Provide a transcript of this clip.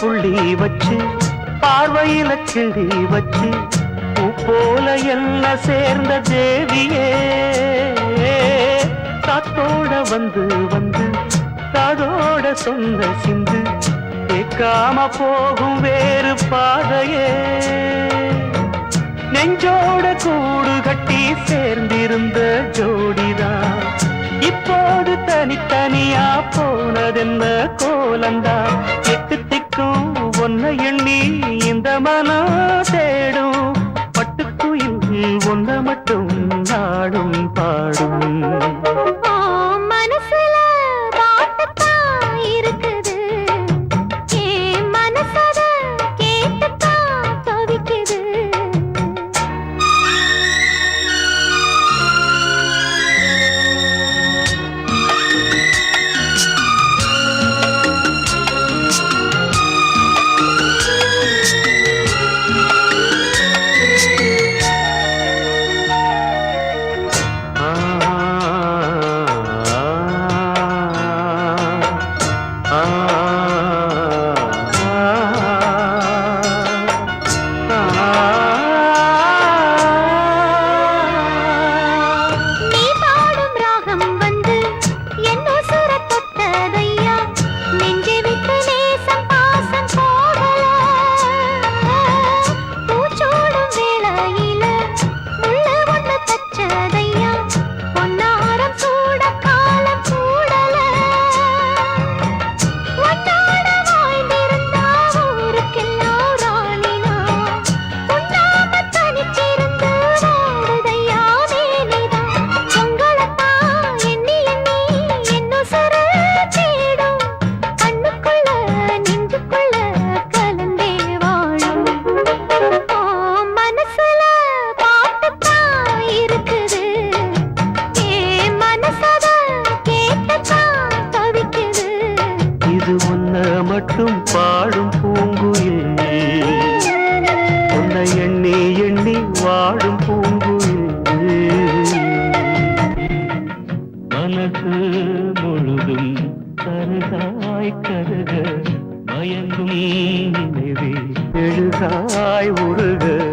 புள்ளி வச்சு பார்வையில கிள்ளி வச்சு பூ போல என்ன சேர்ந்த தேவியே. காத்தோட வந்து வந்து காதோட சொந்த சிந்து கேட்காம போகும் வேறு பாதையே. நெஞ்சோட கூடு கட்டி சேர்ந்திருந்த ஜோடிதான் இப்போது தனித்தனியா போனதென்ன கோலந்தான் ஒன்ன எண்ணி இந்த மனம் ஒன்ன மட்டும் பாடும் பூங்குயில். உன்னை எண்ணி எண்ணி வாடும் பூங்குயில். மனசு முழுதும் கருதாய் கருக மயங்கும் நினைவே எழுகாய் உருக.